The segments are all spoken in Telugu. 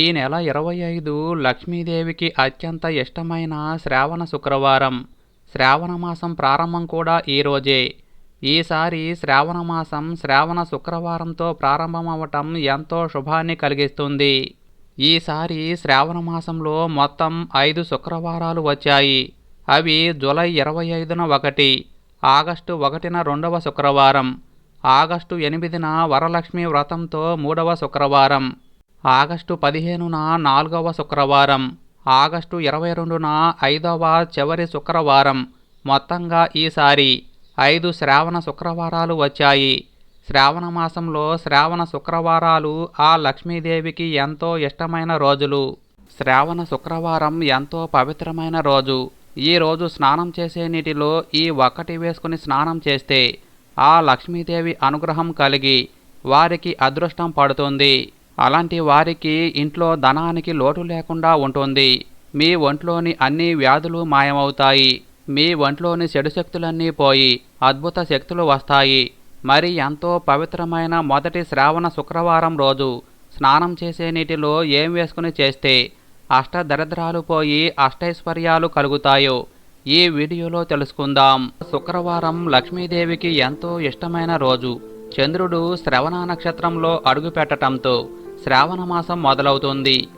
ఈ నెల ఇరవై ఐదు లక్ష్మీదేవికి అత్యంత ఇష్టమైన శ్రావణ శుక్రవారం. శ్రావణ మాసం ప్రారంభం కూడా ఈరోజే ఈసారి శ్రావణ మాసం శ్రావణ శుక్రవారంతో ప్రారంభమవటం ఎంతో శుభాన్ని కలిగిస్తుంది. ఈసారి శ్రావణ మాసంలో మొత్తం ఐదు శుక్రవారాలు వచ్చాయి. అవి జూలై ఇరవై ఐదున ఒకటి ఆగస్టు ఒకటిన రెండవ శుక్రవారం ఆగస్టు ఎనిమిదిన వరలక్ష్మి వ్రతంతో మూడవ శుక్రవారం. ఆగస్టు పదిహేనున నాలుగవ శుక్రవారం ఆగస్టు ఇరవై రెండున ఐదవ చివరి శుక్రవారం మొత్తంగా ఈసారి ఐదు శ్రావణ శుక్రవారాలు వచ్చాయి. శ్రావణ మాసంలో శ్రావణ శుక్రవారాలు ఆ లక్ష్మీదేవికి ఎంతో ఇష్టమైన రోజులు. శ్రావణ శుక్రవారం ఎంతో పవిత్రమైన రోజు. ఈ రోజు స్నానం చేసే నీటిలో ఈ ఒక్కటి వేసుకుని స్నానం చేస్తే ఆ లక్ష్మీదేవి అనుగ్రహం కలిగి వారికి అదృష్టం పడుతుంది. అలాంటి వారికి ఇంట్లో ధనానికి లోటు లేకుండా ఉంటుంది. మీ ఒంట్లోని అన్ని వ్యాధులు మాయమవుతాయి. మీ ఒంట్లోని చెడు శక్తులన్నీ పోయి అద్భుత శక్తులు వస్తాయి. మరి ఎంతో పవిత్రమైన మొదటి శ్రావణ శుక్రవారం రోజు స్నానం చేసే నీటిలో ఏం వేసుకుని చేస్తే అష్టదరిద్రాలు పోయి అష్టైశ్వర్యాలు కలుగుతాయో ఈ వీడియోలో తెలుసుకుందాం. శుక్రవారం లక్ష్మీదేవికి ఎంతో ఇష్టమైన రోజు. చంద్రుడు శ్రవణ నక్షత్రంలో అడుగుపెట్టడంతో శ్రావణమాసం మొదలవుతుంది.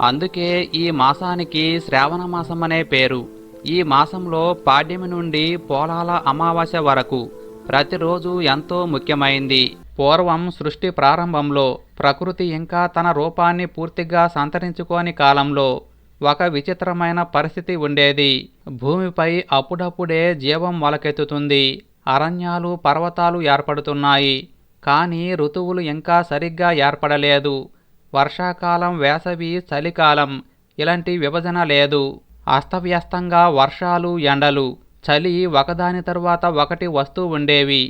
అందుకే ఈ మాసానికి శ్రావణమాసం అనే పేరు. ఈ మాసంలో పాడ్యమి నుండి పోలాల అమావాస్య వరకు ప్రతిరోజు ఎంతో ముఖ్యమైంది. పూర్వం సృష్టి ప్రారంభంలో ప్రకృతి ఇంకా తన రూపాన్ని పూర్తిగా సంతరించుకోని కాలంలో ఒక విచిత్రమైన పరిస్థితి ఉండేది. భూమిపై అప్పుడప్పుడే జీవం మొలకెత్తుతుంది. అరణ్యాలు పర్వతాలు ఏర్పడుతున్నాయి. కానీ ఋతువులు ఇంకా సరిగ్గా ఏర్పడలేదు. వర్షాకాలం వేసవి చలికాలం ఇలాంటి విభజన లేదు. అస్తవ్యస్తంగా వర్షాలు ఎండలు చలి ఒకదాని తరువాత ఒకటి వస్తూ ఉండేవి.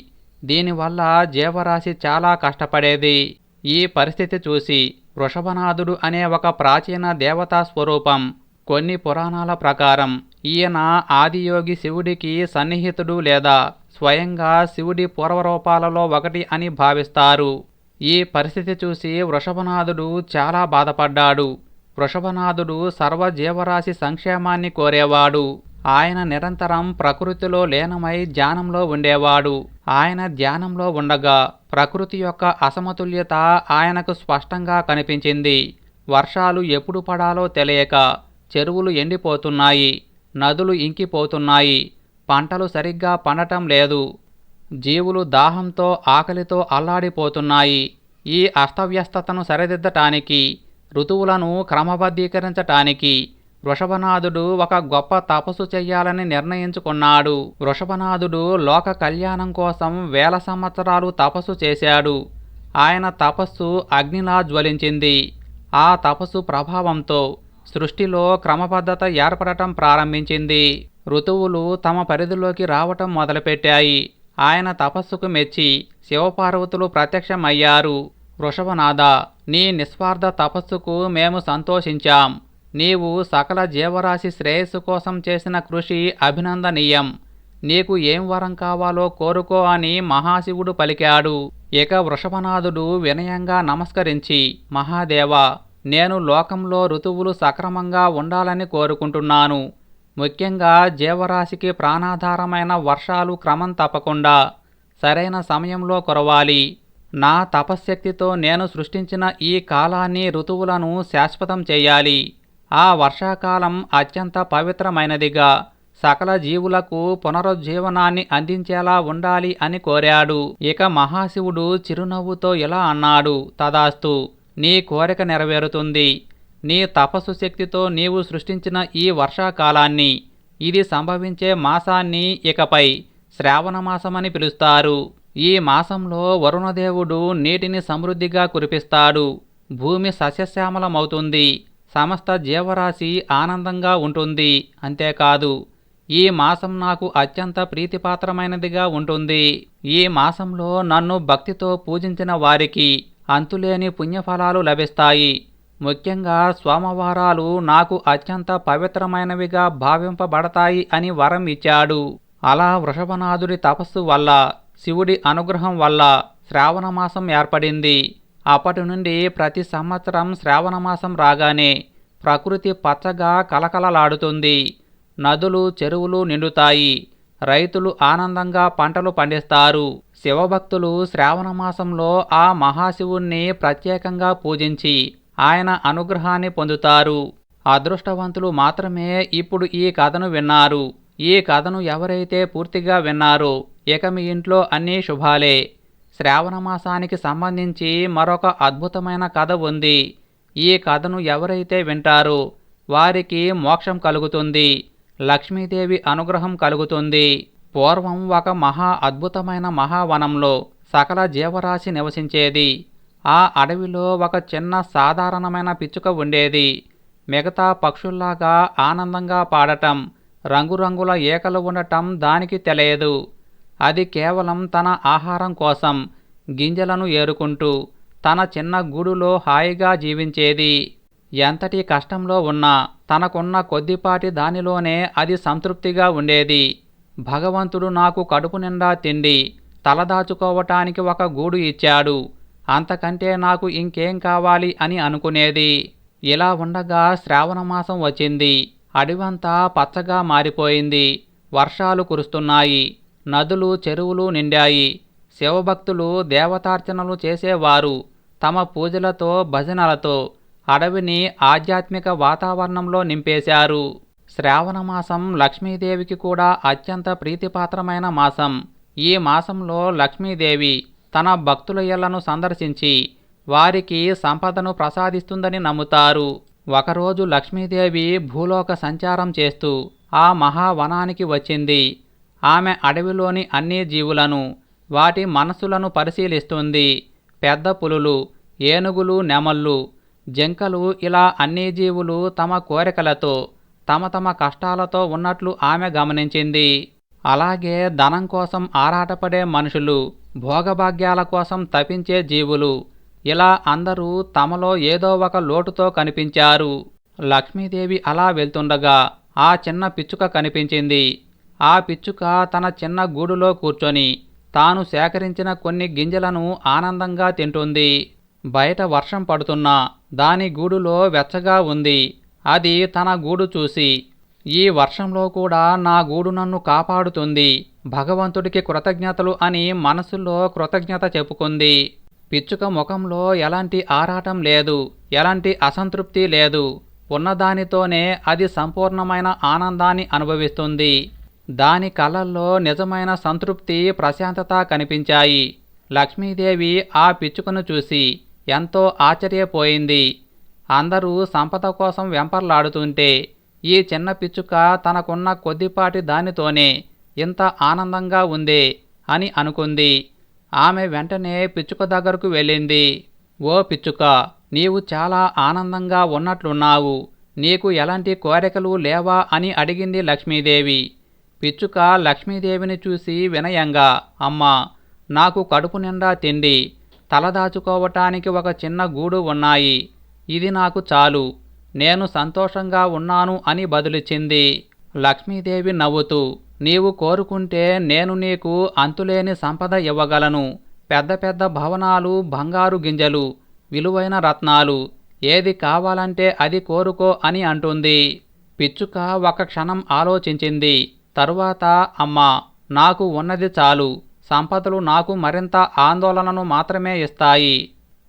దీనివల్ల జీవరాశి చాలా కష్టపడేది. ఈ పరిస్థితి చూసి వృషభనాథుడు అనే ఒక ప్రాచీన దేవతా స్వరూపం కొన్ని పురాణాల ప్రకారం ఈయన ఆదియోగి శివుడికి సన్నిహితుడు లేదా స్వయంగా శివుడి పూర్వరూపాలలో ఒకటి అని భావిస్తారు. ఈ పరిస్థితి చూసి వృషభనాథుడు చాలా బాధపడ్డాడు. వృషభనాథుడు సర్వజీవరాశి సంక్షేమాన్ని కోరేవాడు. ఆయన నిరంతరం ప్రకృతిలో లీనమై ధ్యానంలో ఉండేవాడు. ఆయన ధ్యానంలో ఉండగా ప్రకృతి యొక్క అసమతుల్యత ఆయనకు స్పష్టంగా కనిపించింది. వర్షాలు ఎప్పుడు పడాలో తెలియక చెరువులు ఎండిపోతున్నాయి నదులు ఇంకిపోతున్నాయి. పంటలు సరిగ్గా పండటం లేదు. జీవులు దాహంతో ఆకలితో అల్లాడిపోతున్నాయి. ఈ అస్తవ్యస్తతను సరిదిద్దటానికి ఋతువులను క్రమబద్ధీకరించటానికి వృషభనాథుడు ఒక గొప్ప తపస్సు చెయ్యాలని నిర్ణయించుకున్నాడు. వృషభనాథుడు లోక కళ్యాణం కోసం వేల సంవత్సరాలు తపస్సు చేశాడు. ఆయన తపస్సు అగ్నిలా జ్వలించింది. ఆ తపస్సు ప్రభావంతో సృష్టిలో క్రమబద్ధత ఏర్పడటం ప్రారంభించింది. ఋతువులు తమ పరిధిలోకి రావటం మొదలుపెట్టాయి. ఆయన తపస్సుకు మెచ్చి శివపార్వతులు ప్రత్యక్షమయ్యారు. వృషభనాథ నీ నిస్వార్థ తపస్సుకు మేము సంతోషించాం. నీవు సకల జీవరాశి శ్రేయస్సు కోసం చేసిన కృషి అభినందనీయం. నీకు ఏం వరం కావాలో కోరుకో అని మహాశివుడు పలికాడు. ఇక వృషభనాథుడు వినయంగా నమస్కరించి మహాదేవ నేను లోకంలో ఋతువులు సక్రమంగా ఉండాలని కోరుకుంటున్నాను. ముఖ్యంగా జీవరాశికి ప్రాణాధారమైన వర్షాలు క్రమం తప్పకుండా సరైన సమయంలో కురవాలి. నా తపశ్శక్తితో నేను సృష్టించిన ఈ కాలాన్ని ఋతువులను శాశ్వతం చేయాలి. ఆ వర్షాకాలం అత్యంత పవిత్రమైనదిగా సకల జీవులకు పునరుజ్జీవనాన్ని అందించేలా ఉండాలి అని కోరాడు. ఇక మహాశివుడు చిరునవ్వుతో ఇలా అన్నాడు తదాస్తు నీ కోరిక నెరవేరుతుంది. నీ తపస్సు శక్తితో నీవు సృష్టించిన ఈ వర్షాకాలాన్ని. ఇది సంభవించే మాసాన్ని ఇకపై శ్రావణమాసమని పిలుస్తారు. ఈ మాసంలో వరుణదేవుడు నీటిని సమృద్ధిగా కురిపిస్తాడు. భూమి సస్యశ్యామలమవుతుంది. సమస్త జీవరాశి ఆనందంగా ఉంటుంది. అంతేకాదు ఈ మాసం నాకు అత్యంత ప్రీతిపాత్రమైనదిగా ఉంటుంది. ఈ మాసంలో నన్ను భక్తితో పూజించిన వారికి అంతులేని పుణ్యఫలాలు లభిస్తాయి. ముఖ్యంగా సోమవారాలు నాకు అత్యంత పవిత్రమైనవిగా భావింపబడతాయి అని వరం ఇచ్చాడు. అలా వృషభనాథుడి తపస్సు వల్ల శివుడి అనుగ్రహం వల్ల శ్రావణమాసం ఏర్పడింది. అప్పటి నుండి ప్రతి సంవత్సరం శ్రావణమాసం రాగానే ప్రకృతి పచ్చగా కలకలలాడుతుంది. నదులు చెరువులు నిండుతాయి. రైతులు ఆనందంగా పంటలు పండిస్తారు. శివభక్తులు శ్రావణమాసంలో ఆ మహాశివుణ్ణి ప్రత్యేకంగా పూజించి ఆయన అనుగ్రహాన్ని పొందుతారు. అదృష్టవంతులు మాత్రమే ఇప్పుడు ఈ కథను విన్నారు. ఈ కథను ఎవరైతే పూర్తిగా విన్నారో ఇక మీ ఇంట్లో అన్నీ శుభాలే. శ్రావణ మాసానికి సంబంధించి మరొక అద్భుతమైన కథ ఉంది. ఈ కథను ఎవరైతే వింటారో వారికి మోక్షం కలుగుతుంది. లక్ష్మీదేవి అనుగ్రహం కలుగుతుంది. పూర్వం ఒక మహా అద్భుతమైన మహావనంలో సకల జీవరాశి నివసించేది. ఆ అడవిలో ఒక చిన్న సాధారణమైన పిచ్చుక ఉండేది. మిగతా పక్షుల్లాగా ఆనందంగా పాడటం రంగురంగుల ఏకలు ఉండటం దానికి తెలియదు. అది కేవలం తన ఆహారం కోసం గింజలను ఏరుకుంటూ తన చిన్న గూడులో హాయిగా జీవించేది. ఎంతటి కష్టంలో ఉన్నా తనకున్న కొద్దిపాటి దానిలోనే అది సంతృప్తిగా ఉండేది. భగవంతుడు నాకు కడుపు నిండా తిండి తలదాచుకోవటానికి ఒక గూడు ఇచ్చాడు. అంతకంటే నాకు ఇంకేం కావాలి అని అనుకునేది. ఇలా ఉండగా శ్రావణమాసం వచ్చింది. అడివంతా పచ్చగా మారిపోయింది. వర్షాలు కురుస్తున్నాయి. నదులు చెరువులు నిండాయి. శివభక్తులు దేవతార్చనలు చేసేవారు. తమ పూజలతో భజనలతో అడవిని ఆధ్యాత్మిక వాతావరణంలో నింపేశారు. శ్రావణమాసం లక్ష్మీదేవికి కూడా అత్యంత ప్రీతిపాత్రమైన మాసం. ఈ మాసంలో లక్ష్మీదేవి తన భక్తుల ఇళ్ళను సందర్శించి వారికి సంపదను ప్రసాదిస్తుందని నమ్ముతారు. ఒకరోజు లక్ష్మీదేవి భూలోక సంచారం చేస్తూ ఆ మహావనానికి వచ్చింది. ఆమె అడవిలోని అన్ని జీవులను వాటి మనసులను పరిశీలిస్తుంది. పెద్ద పులులు ఏనుగులు నెమళ్ళు జింకలు ఇలా అన్ని జీవులు తమ కోరికలతో తమ తమ కష్టాలతో ఉన్నట్లు ఆమె గమనించింది. అలాగే ధనం కోసం ఆరాటపడే మనుషులు భోగభాగ్యాల కోసం తపించే జీవులు. ఇలా అందరూ తమలో ఏదో ఒక లోటుతో కనిపించారు. లక్ష్మీదేవి అలా వెళ్తుండగా ఆ చిన్న పిచ్చుక కనిపించింది. ఆ పిచ్చుక తన చిన్న గూడులో కూర్చొని తాను సేకరించిన కొన్ని గింజలను ఆనందంగా తింటుంది. బయట వర్షం పడుతున్నా దాని గూడులో వెచ్చగా ఉంది. అది తన గూడు చూసి ఈ వర్షంలో కూడా నా గూడు నన్ను కాపాడుతుంది. భగవంతుడికి కృతజ్ఞతలు అని మనసులో కృతజ్ఞత చెప్పుకుంది. పిచ్చుక ముఖంలో ఎలాంటి ఆరాటం లేదు ఎలాంటి అసంతృప్తి లేదు. ఉన్నదానితోనే అది సంపూర్ణమైన ఆనందాన్ని అనుభవిస్తుంది. దాని కళ్ళల్లో నిజమైన సంతృప్తి ప్రశాంతత కనిపించాయి. లక్ష్మీదేవి ఆ పిచ్చుకను చూసి ఎంతో ఆశ్చర్యపోయింది. అందరూ సంపద కోసం వెంపర్లాడుతుంటే ఈ చిన్న పిచ్చుక తనకున్న కొద్దిపాటి దానితోనే ఇంత ఆనందంగా ఉంది అని అనుకుంది. ఆమె వెంటనే పిచ్చుక దగ్గరకు వెళ్ళింది. ఓ పిచ్చుక నీవు చాలా ఆనందంగా ఉన్నట్లున్నావు. నీకు ఎలాంటి కోరికలు లేవా అని అడిగింది లక్ష్మీదేవి. పిచ్చుక లక్ష్మీదేవిని చూసి వినయంగా అమ్మా నాకు కడుపు నిండా తిండి తలదాచుకోవటానికి ఒక చిన్న గూడు ఉన్నాయి. ఇది నాకు చాలు. నేను సంతోషంగా ఉన్నాను అని బదులిచ్చింది. లక్ష్మీదేవి నవ్వుతూ నీవు కోరుకుంటే నేను నీకు అంతులేని సంపద ఇవ్వగలను. పెద్ద పెద్ద భవనాలు బంగారు గింజలు విలువైన రత్నాలు. ఏది కావాలంటే అది కోరుకో అని అంటుంది. పిచ్చుక ఒక క్షణం ఆలోచించింది. తరువాత అమ్మా నాకు ఉన్నది చాలు. సంపదలు నాకు మరింత ఆందోళనను మాత్రమే ఇస్తాయి.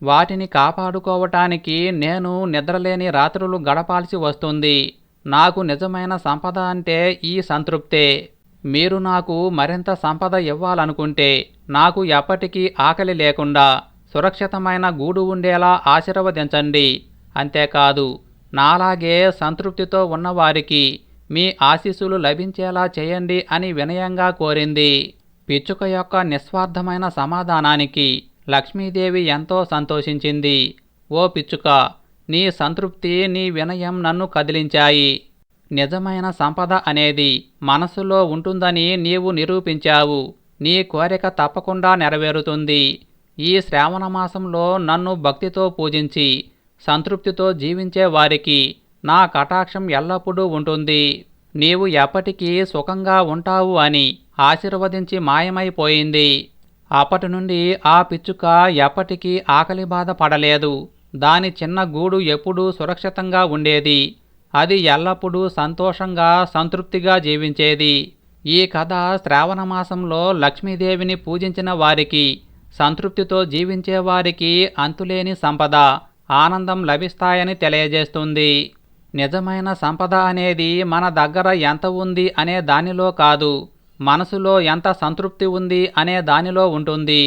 వాటిని కాపాడుకోవటానికి నేను నిద్రలేని రాత్రులు గడపాల్సి వస్తుంది. నాకు నిజమైన సంపద అంటే ఈ సంతృప్తే. మీరు నాకు మరింత సంపద ఇవ్వాలనుకుంటే నాకు ఎప్పటికీ ఆకలి లేకుండా సురక్షితమైన గూడు ఉండేలా ఆశీర్వదించండి. అంతేకాదు నాలాగే సంతృప్తితో ఉన్నవారికి మీ ఆశీస్సులు లభించేలా చేయండి అని వినయంగా కోరింది. పిచ్చుక యొక్క నిస్వార్థమైన సమాధానానికి లక్ష్మీదేవి ఎంతో సంతోషించింది. ఓ పిచ్చుక నీ సంతృప్తి నీ వినయం నన్ను కదిలించాయి. నిజమైన సంపద అనేది మనసులో ఉంటుందని నీవు నిరూపించావు. నీ కోరిక తప్పకుండా నెరవేరుతుంది. ఈ శ్రావణ మాసంలో నన్ను భక్తితో పూజించి సంతృప్తితో జీవించే వారికి నా కటాక్షం ఎల్లప్పుడూ ఉంటుంది. నీవు ఎప్పటికీ సుఖంగా ఉంటావు అని ఆశీర్వదించి మాయమైపోయింది. అప్పటి నుండి ఆ పిచ్చుక ఎప్పటికీ ఆకలి బాధ పడలేదు. దాని చిన్న గూడు ఎప్పుడూ సురక్షితంగా ఉండేది. అది ఎల్లప్పుడూ సంతోషంగా సంతృప్తిగా జీవించేది. ఈ కథ శ్రావణ మాసంలో లక్ష్మీదేవిని పూజించిన వారికి సంతృప్తితో జీవించే వారికి అంతులేని సంపద ఆనందం లభిస్తాయని తెలియజేస్తుంది. నిజమైన సంపద అనేది మన దగ్గర ఎంత ఉంది అనే దానిలో కాదు. మనసులో ఎంత సంతృప్తి ఉంది అనే దానిలో ఉంటుంది.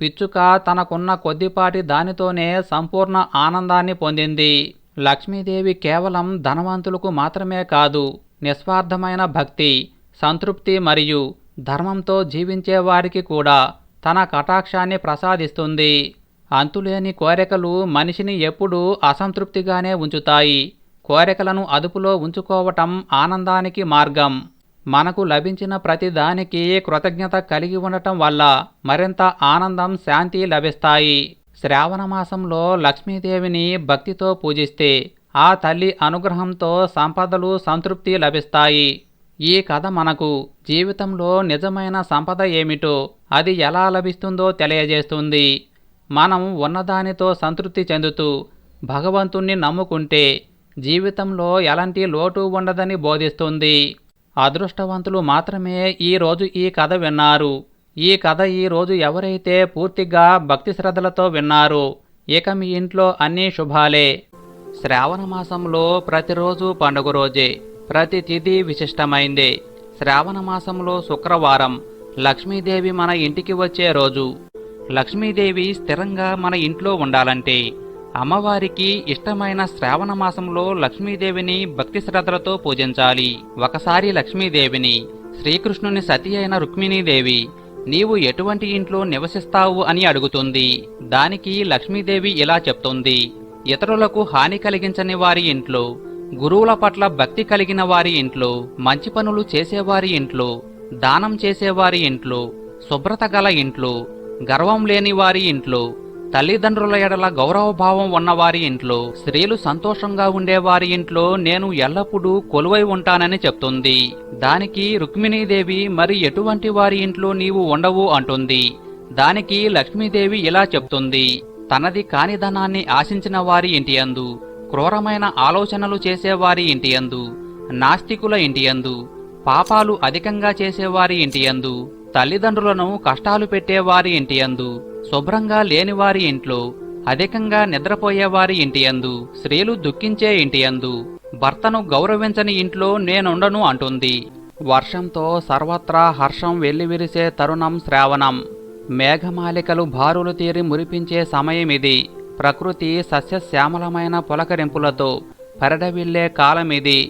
పిచ్చుక తనకున్న కొద్దిపాటి దానితోనే సంపూర్ణ ఆనందాన్ని పొందింది. లక్ష్మీదేవి కేవలం ధనవంతులకు మాత్రమే కాదు నిస్వార్థమైన భక్తి సంతృప్తి మరియు ధర్మంతో జీవించే వారికి కూడా తన కటాక్షాన్ని ప్రసాదిస్తుంది. అంతులేని కోరికలు మనిషిని ఎప్పుడూ అసంతృప్తిగానే ఉంచుతాయి. కోరికలను అదుపులో ఉంచుకోవటం ఆనందానికి మార్గం. మనకు లభించిన ప్రతిదానికి కృతజ్ఞత కలిగి ఉండటం వల్ల మరింత ఆనందం శాంతి లభిస్తాయి. శ్రావణ మాసంలో లక్ష్మీదేవిని భక్తితో పూజిస్తే ఆ తల్లి అనుగ్రహంతో సంపదలు సంతృప్తి లభిస్తాయి. ఈ కథ మనకు జీవితంలో నిజమైన సంపద ఏమిటో అది ఎలా లభిస్తుందో తెలియజేస్తుంది. మనం ఉన్నదానితో సంతృప్తి చెందుతూ భగవంతుణ్ణి నమ్ముకుంటే జీవితంలో ఎలాంటి లోటు ఉండదని బోధిస్తుంది. అదృష్టవంతులు మాత్రమే ఈరోజు ఈ కథ విన్నారు. ఈ కథ ఈరోజు ఎవరైతే పూర్తిగా భక్తి శ్రద్ధలతో విన్నారో ఇక మీ ఇంట్లో అన్నీ శుభాలే. శ్రావణ మాసంలో ప్రతిరోజు పండుగ రోజే ప్రతి తిథి విశిష్టమైందే. శ్రావణ మాసంలో శుక్రవారం లక్ష్మీదేవి మన ఇంటికి వచ్చే రోజు. లక్ష్మీదేవి స్థిరంగా మన ఇంట్లో ఉండాలంటే అమ్మవారికి ఇష్టమైన శ్రావణ మాసంలో లక్ష్మీదేవిని భక్తి శ్రద్ధలతో పూజించాలి. ఒకసారి లక్ష్మీదేవిని శ్రీకృష్ణుని సతి అయిన రుక్మిణీదేవి నీవు ఎటువంటి ఇంట్లో నివసిస్తావు అని అడుగుతుంది. దానికి లక్ష్మీదేవి ఇలా చెప్తుంది. ఇతరులకు హాని కలిగించని వారి ఇంట్లో గురువుల పట్ల భక్తి కలిగిన వారి ఇంట్లో మంచి పనులు చేసేవారి ఇంట్లో దానం చేసేవారి ఇంట్లో శుభ్రత గల ఇంట్లో గర్వం లేని వారి ఇంట్లో తల్లిదండ్రుల ఎడల గౌరవభావం ఉన్నవారి ఇంట్లో స్త్రీలు సంతోషంగా ఉండేవారి ఇంట్లో నేను ఎల్లప్పుడూ కొలువై ఉంటానని చెప్తుంది. దానికి రుక్మిణీదేవి మరి ఎటువంటి వారి ఇంట్లో నీవు ఉండవు అంటుంది. దానికి లక్ష్మీదేవి ఇలా చెప్తుంది. తనది కాని ధనాన్ని ఆశించిన వారి ఇంటియందు క్రూరమైన ఆలోచనలు చేసేవారి ఇంటియందు నాస్తికుల ఇంటియందు పాపాలు అధికంగా చేసేవారి ఇంటియందు తల్లిదండ్రులను కష్టాలు పెట్టేవారి ఇంటియందు శుభ్రంగా లేనివారి ఇంట్లో అధికంగా నిద్రపోయేవారి ఇంటియందు స్త్రీలు దుఃఖించే ఇంటియందు భర్తను గౌరవించని ఇంట్లో నేనుండను అంటుంది. వర్షంతో సర్వత్రా హర్షం వెల్లివిరిసే తరుణం శ్రావణం. మేఘమాలికలు భారులు తీరి మురిపించే సమయమిది ప్రకృతి సస్యశ్యామలమైన పులకరింపులతో పెరడవిల్లే కాలమిది.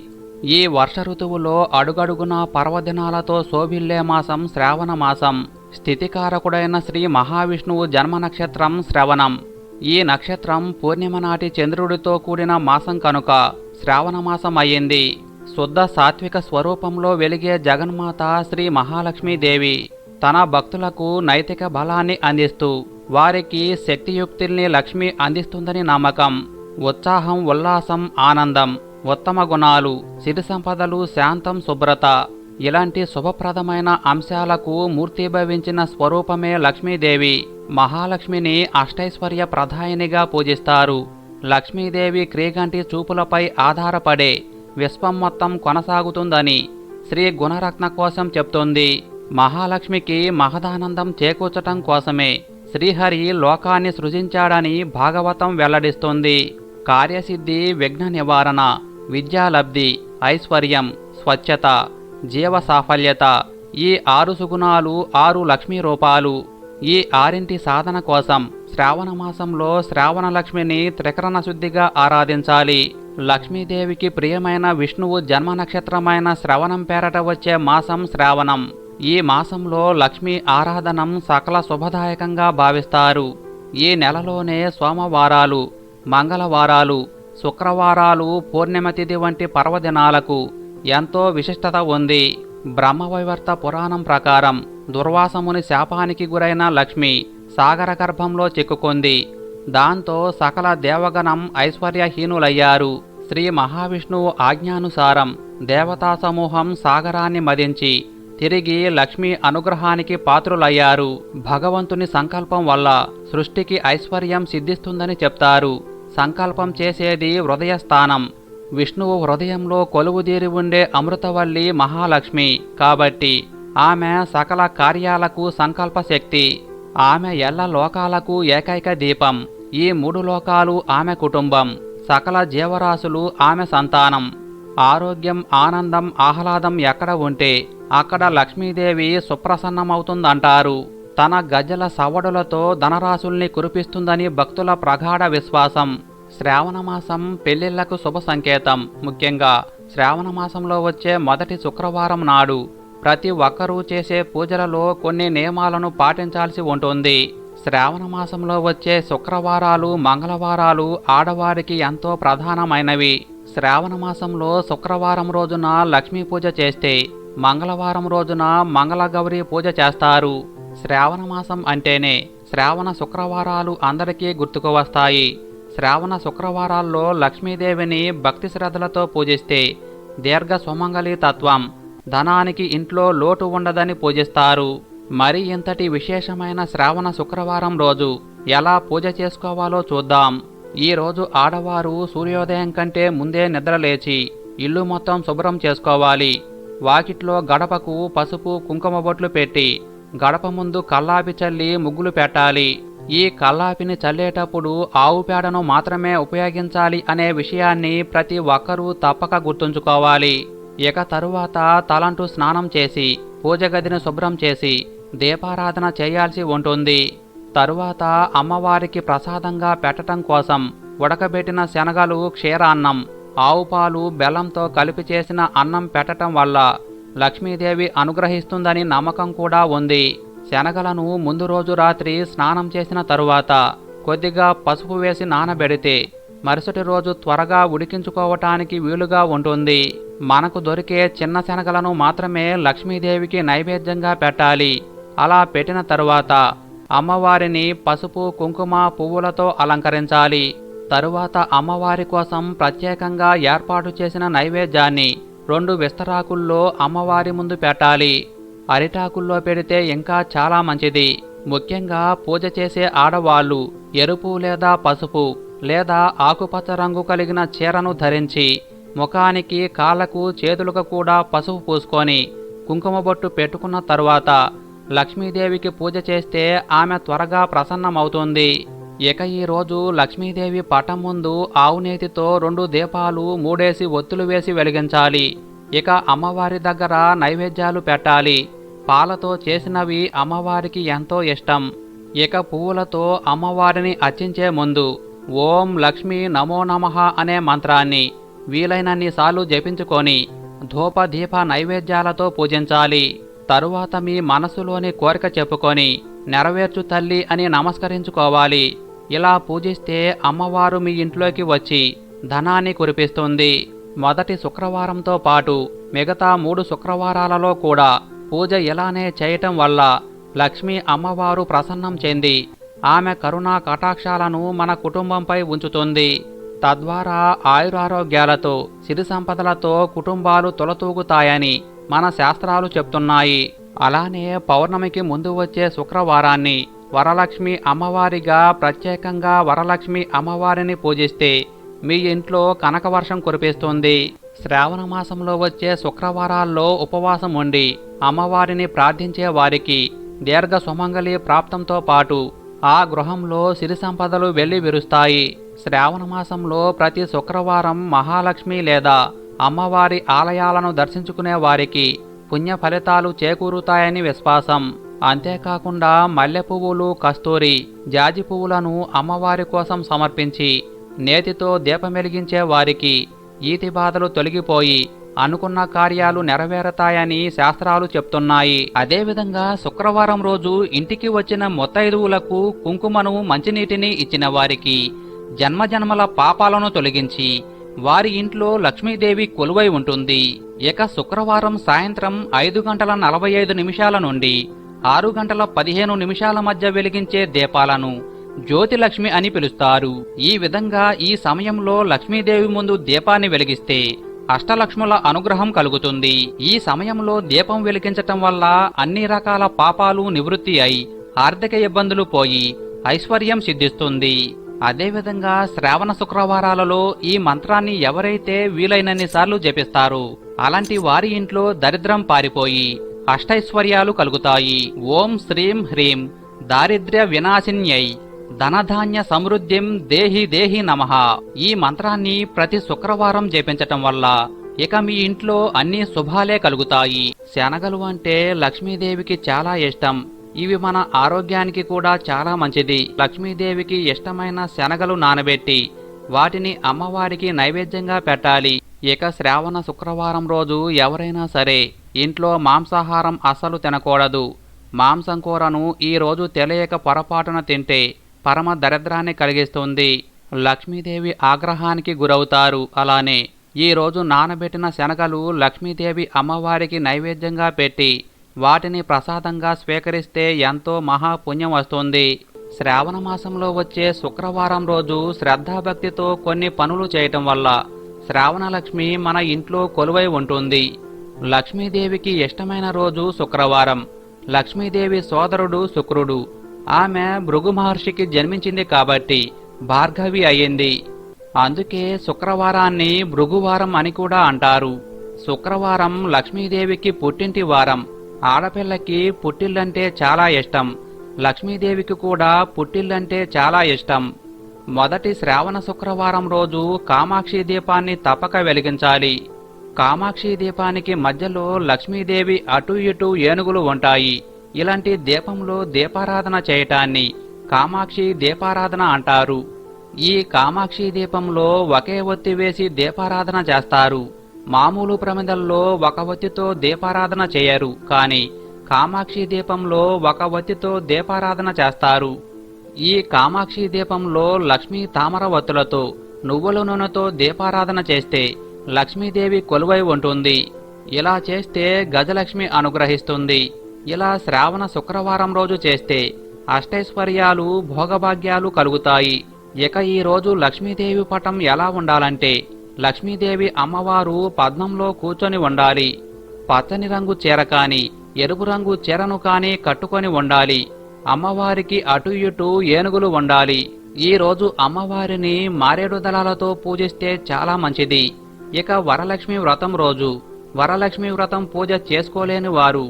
ఈ వర్ష ఋతువులో అడుగడుగున పర్వదినాలతో శోభిల్లే మాసం శ్రావణ మాసం. స్థితికారకుడైన శ్రీ మహావిష్ణువు జన్మ నక్షత్రం శ్రవణం. ఈ నక్షత్రం పూర్ణిమ నాటి చంద్రుడితో కూడిన మాసం కనుక శ్రావణ మాసం అయ్యింది. శుద్ధ సాత్విక స్వరూపంలో వెలిగే జగన్మాత శ్రీ మహాలక్ష్మీదేవి తన భక్తులకు నైతిక బలాన్ని అందిస్తూ వారికి శక్తియుక్తుల్ని లక్ష్మి అందిస్తుందని నమ్మకం ఉత్సాహం ఉల్లాసం ఆనందం ఉత్తమ గుణాలు సిరి సంపదలు శాంతం శుభ్రత ఇలాంటి శుభప్రదమైన అంశాలకు మూర్తిభవించిన స్వరూపమే లక్ష్మీదేవి. మహాలక్ష్మిని అష్టైశ్వర్య ప్రధాయినిగా పూజిస్తారు. లక్ష్మీదేవి క్రీగంటి చూపులపై ఆధారపడే విశ్వం మొత్తం కొనసాగుతుందని శ్రీ గుణరత్న కోసం చెప్తుంది. మహాలక్ష్మికి మహదానందం చేకూర్చటం కోసమే శ్రీహరి లోకాన్ని సృజించాడని భాగవతం వెల్లడిస్తుంది. కార్యసిద్ధి విఘ్న నివారణ విద్యాలబ్ధి ఐశ్వర్యం స్వచ్ఛత జీవ సాఫల్యత ఈ ఆరు సుగుణాలు ఆరు లక్ష్మీ రూపాలు. ఈ ఆరింటి సాధన కోసం శ్రావణ మాసంలో శ్రావణ లక్ష్మిని త్రికరణ శుద్ధిగా ఆరాధించాలి. లక్ష్మీదేవికి ప్రియమైన విష్ణువు జన్మ నక్షత్రమైన శ్రవణం పేరట వచ్చే మాసం శ్రావణం. ఈ మాసంలో లక్ష్మీ ఆరాధనం సకల శుభదాయకంగా భావిస్తారు. ఈ నెలలోనే సోమవారాలు మంగళవారాలు శుక్రవారాలు పూర్ణిమతిథి వంటి పర్వదినాలకు ఎంతో విశిష్టత ఉంది. బ్రహ్మవైవర్త పురాణం ప్రకారం దుర్వాసముని శాపానికి గురైన లక్ష్మి సాగర గర్భంలో చిక్కుకుంది. దాంతో సకల దేవగణం ఐశ్వర్యహీనులయ్యారు. శ్రీ మహావిష్ణువు ఆజ్ఞానుసారం దేవతా సమూహం సాగరాన్ని మదించి తిరిగి లక్ష్మి అనుగ్రహానికి పాత్రులయ్యారు. భగవంతుని సంకల్పం వల్ల సృష్టికి ఐశ్వర్యం సిద్ధిస్తుందని చెప్తారు. సంకల్పం చేసేది హృదయస్థానం. విష్ణువు హృదయంలో కొలువుదీరి ఉండే అమృతవల్లి మహాలక్ష్మి. కాబట్టి ఆమె సకల కార్యాలకు సంకల్ప శక్తి. ఆమె ఎల్ల లోకాలకు ఏకైక దీపం. ఈ మూడు లోకాలు ఆమె కుటుంబం. సకల జీవరాశులు ఆమె సంతానం. ఆరోగ్యం ఆనందం ఆహ్లాదం ఎక్కడ ఉంటే అక్కడ లక్ష్మీదేవి సుప్రసన్నమవుతుందంటారు. తన గజల సవడులతో ధనరాశుల్ని కురిపిస్తుందని భక్తుల ప్రగాఢ విశ్వాసం. శ్రావణమాసం పెళ్ళిళ్ళకు శుభ సంకేతం. ముఖ్యంగా శ్రావణమాసంలో వచ్చే మొదటి శుక్రవారం నాడు ప్రతి ఒక్కరూ చేసే పూజలలో కొన్ని నియమాలను పాటించాల్సి ఉంటుంది. శ్రావణ మాసంలో వచ్చే శుక్రవారాలు మంగళవారాలు ఆడవారికి ఎంతో ప్రధానమైనవి. శ్రావణ మాసంలో శుక్రవారం రోజున లక్ష్మీ పూజ చేస్తే మంగళవారం రోజున మంగళగౌరి పూజ చేస్తారు. శ్రావణ మాసం అంటేనే శ్రావణ శుక్రవారాలు అందరికీ గుర్తుకు వస్తాయి శ్రావణ శుక్రవారాల్లో లక్ష్మీదేవిని భక్తి శ్రద్ధలతో పూజిస్తే దీర్ఘ సుమంగళి తత్వం ధనానికి ఇంట్లో లోటు ఉండదని పూజిస్తారు. మరి ఇంతటి విశేషమైన శ్రావణ శుక్రవారం రోజు ఎలా పూజ చేసుకోవాలో చూద్దాం. ఈ రోజు ఆడవారు సూర్యోదయం కంటే ముందే నిద్రలేచి ఇల్లు మొత్తం శుభ్రం చేసుకోవాలి. వాకిట్లో గడపకు పసుపు కుంకుమ బొట్లు పెట్టి గడప ముందు కల్లాపి చల్లి ముగ్గులు పెట్టాలి. ఈ కల్లాపిని చల్లేటప్పుడు ఆవు పేడను మాత్రమే ఉపయోగించాలి అనే విషయాన్ని ప్రతి ఒక్కరూ తప్పక గుర్తుంచుకోవాలి. ఇక తరువాత తలంటూ స్నానం చేసి పూజ గదిని శుభ్రం చేసి దీపారాధన చేయాల్సి ఉంటుంది. తరువాత అమ్మవారికి ప్రసాదంగా పెట్టటం కోసం ఉడకబెట్టిన శనగలు క్షీరాన్నం ఆవుపాలు బెల్లంతో కలిపి చేసిన అన్నం పెట్టటం వల్ల లక్ష్మీదేవి అనుగ్రహిస్తుందని నమ్మకం కూడా ఉంది. శనగలను ముందు రోజు రాత్రి స్నానం చేసిన తరువాత కొద్దిగా పసుపు వేసి నానబెడితే మరుసటి రోజు త్వరగా ఉడికించుకోవటానికి వీలుగా ఉంటుంది. మనకు దొరికే చిన్న శనగలను మాత్రమే లక్ష్మీదేవికి నైవేద్యంగా పెట్టాలి. అలా పెట్టిన తరువాత అమ్మవారిని పసుపు కుంకుమ పువ్వులతో అలంకరించాలి. తరువాత అమ్మవారి కోసం ప్రత్యేకంగా ఏర్పాటు చేసిన నైవేద్యాన్ని రెండు విస్తరాకుల్లో అమ్మవారి ముందు పెట్టాలి. అరిటాకుల్లో పెడితే ఇంకా చాలా మంచిది. ముఖ్యంగా పూజ చేసే ఆడవాళ్ళు ఎరుపు లేదా పసుపు లేదా ఆకుపచ్చ రంగు కలిగిన చీరను ధరించి ముఖానికి కాళ్ళకు చేతులకు కూడా పసుపు పూసుకొని కుంకుమ బొట్టు పెట్టుకున్న తరువాత లక్ష్మీదేవికి పూజ చేస్తే ఆమె త్వరగా ప్రసన్నమవుతుంది. ఇక ఈ రోజు లక్ష్మీదేవి పటం ముందు ఆవునేతితో రెండు దీపాలు మూడేసి ఒత్తులు వేసి వెలిగించాలి. ఇక అమ్మవారి దగ్గర నైవేద్యాలు పెట్టాలి. పాలతో చేసినవి అమ్మవారికి ఎంతో ఇష్టం. ఇక పువ్వులతో అమ్మవారిని అర్చించే ముందు ఓం లక్ష్మీ నమో నమః అనే మంత్రాన్ని వీలైనన్ని సార్లు జపించుకొని ధూపదీప నైవేద్యాలతో పూజించాలి. తరువాత మీ మనసులోని కోరిక చెప్పుకొని నెరవేర్చు తల్లి అని నమస్కరించుకోవాలి. ఇలా పూజిస్తే అమ్మవారు మీ ఇంట్లోకి వచ్చి ధనాన్ని కురిపిస్తుంది. మొదటి శుక్రవారంతో పాటు మిగతా మూడు శుక్రవారాలలో కూడా పూజ ఇలానే చేయటం వల్ల లక్ష్మీ అమ్మవారు ప్రసన్నం చెంది ఆమె కరుణా కటాక్షాలను మన కుటుంబంపై ఉంచుతుంది. తద్వారా ఆయురారోగ్యాలతో సిరి సంపదలతో కుటుంబాలు తొలతూగుతాయని మన శాస్త్రాలు చెప్తున్నాయి. అలానే పౌర్ణమికి ముందు వచ్చే శుక్రవారాన్ని వరలక్ష్మి అమ్మవారిగా ప్రత్యేకంగా వరలక్ష్మి అమ్మవారిని పూజిస్తే మీ ఇంట్లో కనకవర్షం కురిపిస్తుంది. శ్రావణ మాసంలో వచ్చే శుక్రవారాల్లో ఉపవాసం ఉండి అమ్మవారిని ప్రార్థించే వారికి దీర్ఘ సుమంగళి ప్రాప్తంతో పాటు ఆ గృహంలో సిరి సంపదలు వెళ్ళి విరుస్తాయి. శ్రావణ మాసంలో ప్రతి శుక్రవారం మహాలక్ష్మి లేదా అమ్మవారి ఆలయాలను దర్శించుకునే వారికి పుణ్య ఫలితాలు చేకూరుతాయని విశ్వాసం. అంతేకాకుండా మల్లె పువ్వులు కస్తూరి జాజి పువ్వులను అమ్మవారి కోసం సమర్పించి నేతితో దీపమెలిగించే వారికి ఈతి బాధలు తొలగిపోయి అనుకున్న కార్యాలు నెరవేరతాయని శాస్త్రాలు చెప్తున్నాయి. అదేవిధంగా శుక్రవారం రోజు ఇంటికి వచ్చిన మొత్తైదువులకు కుంకుమను మంచినీటిని ఇచ్చిన వారికి జన్మజన్మల పాపాలను తొలగించి వారి ఇంట్లో లక్ష్మీదేవి కొలువై ఉంటుంది. ఇక శుక్రవారం సాయంత్రం ఐదు గంటల నలభై ఐదు నిమిషాల నుండి ఆరు గంటల పదిహేను నిమిషాల మధ్య వెలిగించే దీపాలను జ్యోతిలక్ష్మి అని పిలుస్తారు. ఈ విధంగా ఈ సమయంలో లక్ష్మీదేవి ముందు దీపాన్ని వెలిగిస్తే అష్టలక్ష్ముల అనుగ్రహం కలుగుతుంది. ఈ సమయంలో దీపం వెలిగించటం వల్ల అన్ని రకాల పాపాలు నివృత్తి అయి ఆర్థిక ఇబ్బందులు పోయి ఐశ్వర్యం సిద్ధిస్తుంది. అదేవిధంగా శ్రావణ శుక్రవారాలలో ఈ మంత్రాన్ని ఎవరైతే వీలైనన్ని సార్లు జపిస్తారు అలాంటి వారి ఇంట్లో దరిద్రం పారిపోయి అష్టైశ్వర్యాలు కలుగుతాయి. ఓం శ్రీం హ్రీం. దారిద్ర్య వినాశిన్యై. ధనధాన్య సమృద్ధిం దేహి దేహి నమః. ఈ మంత్రాన్ని ప్రతి శుక్రవారం జపించటం వల్ల ఇక మీ ఇంట్లో అన్ని శుభాలే కలుగుతాయి. శనగలు అంటే లక్ష్మీదేవికి చాలా ఇష్టం. ఇవి మన ఆరోగ్యానికి కూడా చాలా మంచిది. లక్ష్మీదేవికి ఇష్టమైన శనగలు నానబెట్టి వాటిని అమ్మవారికి నైవేద్యంగా పెట్టాలి. ఇక శ్రావణ శుక్రవారం రోజు ఎవరైనా సరే ఇంట్లో మాంసాహారం అస్సలు తినకూడదు. మాంసం కూరను ఈరోజు తెలియక పొరపాటున తింటే పరమ దరిద్రాన్ని కలిగిస్తుంది. లక్ష్మీదేవి ఆగ్రహానికి గురవుతారు అలానే ఈ రోజు నానబెట్టిన శనగలు లక్ష్మీదేవి అమ్మవారికి నైవేద్యంగా పెట్టి వాటిని ప్రసాదంగా స్వీకరిస్తే ఎంతో మహాపుణ్యం వస్తుంది. శ్రావణ మాసంలో వచ్చే శుక్రవారం రోజు శ్రద్ధాభక్తితో కొన్ని పనులు చేయటం వల్ల శ్రావణలక్ష్మి మన ఇంట్లో కొలువై ఉంటుంది. లక్ష్మీదేవికి ఇష్టమైన రోజు శుక్రవారం. లక్ష్మీదేవి సోదరుడు శుక్రుడు. ఆమె భృగు మహర్షికి జన్మించింది కాబట్టి భార్గవి అయ్యింది. అందుకే శుక్రవారాన్ని భృగువారం అని కూడా అంటారు. శుక్రవారం లక్ష్మీదేవికి పుట్టింటి వారం. ఆడపిల్లకి పుట్టిల్లంటే చాలా ఇష్టం. లక్ష్మీదేవికి కూడా పుట్టిల్లంటే చాలా ఇష్టం. మొదటి శ్రావణ శుక్రవారం రోజు కామాక్షి దీపాన్ని తప్పక వెలిగించాలి. కామాక్షి దీపానికి మధ్యలో లక్ష్మీదేవి అటు ఇటు ఏనుగులు ఉంటాయి. ఇలాంటి దీపంలో దీపారాధన చేయటాన్ని కామాక్షి దీపారాధన అంటారు. ఈ కామాక్షి దీపంలో ఒకే ఒత్తి వేసి దీపారాధన చేస్తారు. మామూలు ప్రమిదల్లో ఒక ఒత్తితో దీపారాధన చేయరు కాని కామాక్షి దీపంలో ఒక ఒత్తితో దీపారాధన చేస్తారు. ఈ కామాక్షి దీపంలో లక్ష్మీ తామరవత్తులతో నువ్వుల నూనెతో దీపారాధన చేస్తే లక్ష్మీదేవి కొలువై ఉంటుంది. ఇలా చేస్తే గజలక్ష్మి అనుగ్రహిస్తుంది. ఇలా శ్రావణ శుక్రవారం రోజు చేస్తే అష్టైశ్వర్యాలు భోగభాగ్యాలు కలుగుతాయి. ఇక ఈ రోజు లక్ష్మీదేవి పటం ఎలా ఉండాలంటే లక్ష్మీదేవి అమ్మవారు పద్మంలో కూర్చొని ఉండాలి. పచ్చని రంగు చీర కాని ఎరుపు రంగు చీరను కాని కట్టుకొని ఉండాలి. అమ్మవారికి అటు ఇటు ఏనుగులు ఉండాలి. ఈ రోజు అమ్మవారిని మారేడు దళాలతో పూజిస్తే చాలా మంచిది. ఇక వరలక్ష్మి వ్రతం రోజు. వరలక్ష్మి వ్రతం పూజ చేసుకోలేని వారు.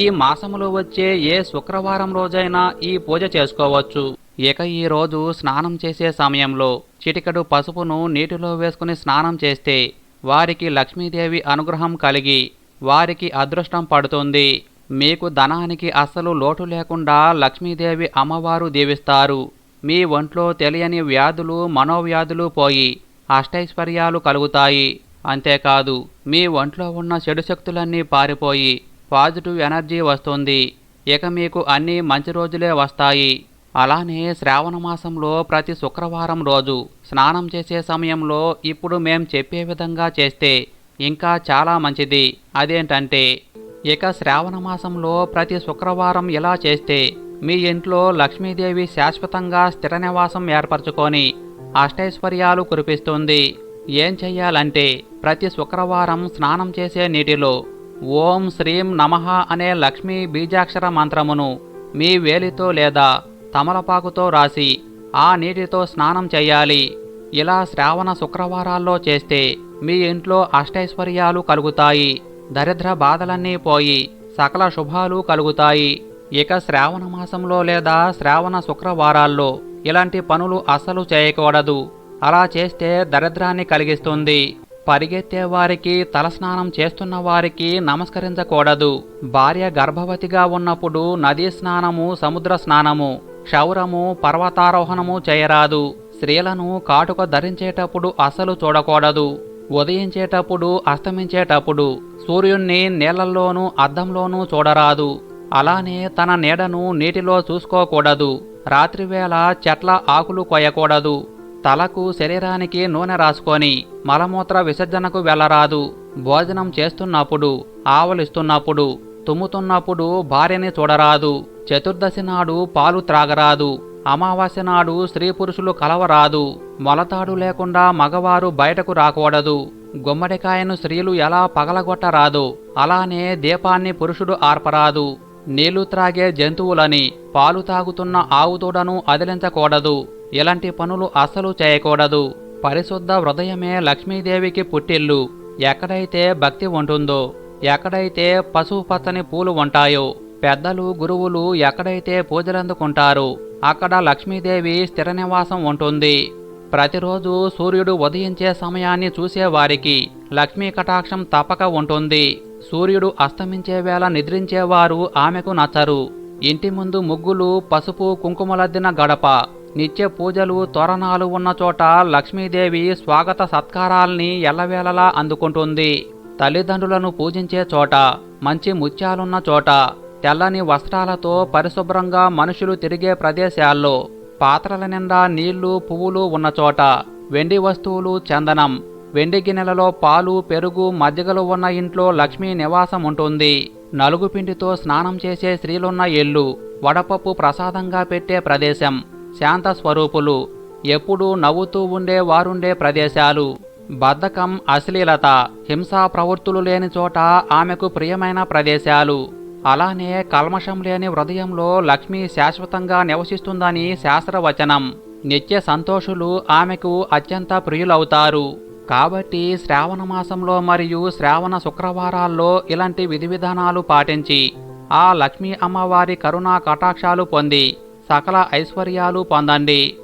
ఈ మాసములో వచ్చే ఏ శుక్రవారం రోజైనా ఈ పూజ చేసుకోవచ్చు. ఇక ఈ రోజు స్నానం చేసే సమయంలో చిటికడు పసుపును నీటిలో వేసుకుని స్నానం చేస్తే వారికి లక్ష్మీదేవి అనుగ్రహం కలిగి వారికి అదృష్టం పడుతుంది. మీకు ధనానికి అస్సలు లోటు లేకుండా లక్ష్మీదేవి అమ్మవారు దీవిస్తారు. మీ ఒంట్లో తెలియని వ్యాధులు మనోవ్యాధులు పోయి అష్టైశ్వర్యాలు కలుగుతాయి. అంతేకాదు మీ ఒంట్లో ఉన్న చెడు శక్తులన్నీ పారిపోయి పాజిటివ్ ఎనర్జీ వస్తుంది. ఇక మీకు అన్ని మంచి రోజులే వస్తాయి. అలానే శ్రావణ మాసంలో ప్రతి శుక్రవారం రోజు స్నానం చేసే సమయంలో ఇప్పుడు మేం చెప్పే విధంగా చేస్తే ఇంకా చాలా మంచిది. అదేంటంటే ఇక శ్రావణ మాసంలో ప్రతి శుక్రవారం ఇలా చేస్తే మీ ఇంట్లో లక్ష్మీదేవి శాశ్వతంగా స్థిర నివాసం ఏర్పరచుకొని అష్టైశ్వర్యాలు కురిపిస్తుంది. ఏం చెయ్యాలంటే ప్రతి శుక్రవారం స్నానం చేసే నీటిలో ఓం శ్రీం నమః అనే లక్ష్మీ బీజాక్షర మంత్రమును మీ వేలితో లేదా తమలపాకుతో రాసి ఆ నీటితో స్నానం చేయాలి. ఇలా శ్రావణ శుక్రవారాల్లో చేస్తే మీ ఇంట్లో అష్టైశ్వర్యాలు కలుగుతాయి. దరిద్ర బాధలన్నీ పోయి సకల శుభాలు కలుగుతాయి. ఇక శ్రావణ మాసంలో లేదా శ్రావణ శుక్రవారాల్లో ఇలాంటి పనులు అస్సలు చేయకూడదు. అలా చేస్తే దరిద్రాన్ని కలిగిస్తుంది. పరిగెత్తే వారికి తలస్నానం చేస్తున్న వారికి నమస్కరించకూడదు. భార్య గర్భవతిగా ఉన్నప్పుడు నదీ స్నానము సముద్ర స్నానము క్షౌరము పర్వతారోహణము చేయరాదు. స్త్రీలను కాటుక ధరించేటప్పుడు అసలు చూడకూడదు. ఉదయించేటప్పుడు అస్తమించేటప్పుడు సూర్యుణ్ణి నీళ్ళల్లోనూ అద్దంలోనూ చూడరాదు. అలానే తన నీడను నీటిలో చూసుకోకూడదు. రాత్రివేళ చెట్ల ఆకులు కొయ్యకూడదు తలకు శరీరానికి నూనె రాసుకొని మలమూత్ర విసర్జనకు వెళ్ళరాదు. భోజనం చేస్తున్నప్పుడు ఆవలిస్తున్నప్పుడు తుమ్ముతున్నప్పుడు భార్యని చూడరాదు. చతుర్దశి నాడు పాలు త్రాగరాదు. అమావాస్య నాడు స్త్రీ పురుషులు కలవరాదు మొలతాడు లేకుండా మగవారు బయటకు రాకూడదు. గుమ్మడికాయను స్త్రీలు ఎలా పగలగొట్టరాదు అలానే దీపాన్ని పురుషుడు ఆర్పరాదు. నీళ్ళు త్రాగే జంతువులని పాలు తాగుతున్న ఆవుతోడను అదిలించకూడదు ఇలాంటి పనులు అస్సలు చేయకూడదు. పరిశుద్ధ హృదయమే లక్ష్మీదేవికి పుట్టిల్లు ఎక్కడైతే భక్తి ఉంటుందో ఎక్కడైతే పసుపు పచ్చని పూలు ఉంటాయో పెద్దలు గురువులు ఎక్కడైతే పూజలందుకుంటారు అక్కడ లక్ష్మీదేవి స్థిర నివాసం ఉంటుంది. ప్రతిరోజు సూర్యుడు ఉదయించే సమయాన్ని చూసేవారికి లక్ష్మీ కటాక్షం తప్పక ఉంటుంది. సూర్యుడు అస్తమించే వేళ నిద్రించేవారు ఆమెకు నచ్చరు. ఇంటి ముందు ముగ్గులు పసుపు కుంకుమలద్దిన గడప నిత్య పూజలు తోరణాలు ఉన్న చోట లక్ష్మీదేవి స్వాగత సత్కారాల్ని ఎల్లవేళలా అందుకుంటుంది. తల్లిదండ్రులను పూజించే చోట మంచి ముత్యాలున్న చోట తెల్లని వస్త్రాలతో పరిశుభ్రంగా మనుషులు తిరిగే ప్రదేశాల్లో పాత్రల నిండా నీళ్ళు పువ్వులు ఉన్న చోట వెండి వస్తువులు చందనం వెండి గిన్నెలలో పాలు పెరుగు మజ్జిగలు ఉన్న ఇంట్లో లక్ష్మీ నివాసం ఉంటుంది. నలుగు పిండితో స్నానం చేసే స్త్రీలున్న ఇల్లు వడపప్పు ప్రసాదంగా పెట్టే ప్రదేశం శాంత స్వరూపులు ఎప్పుడూ నవ్వుతూ ఉండే వారుండే ప్రదేశాలు. బద్ధకం అశ్లీలత హింసా ప్రవృత్తులు లేని చోట ఆమెకు ప్రియమైన ప్రదేశాలు. అలానే కల్మషం లేని హృదయంలో లక్ష్మి శాశ్వతంగా నివసిస్తుందని శాస్త్రవచనం. నిత్య సంతోషులు ఆమెకు అత్యంత ప్రియులవుతారు. కాబట్టి శ్రావణ మాసంలో మరియు శ్రావణ శుక్రవారాల్లో ఇలాంటి విధి విధానాలు పాటించి ఆ లక్ష్మీ అమ్మవారి కరుణా కటాక్షాలు పొంది సకల ఐశ్వర్యాలు పొందండి.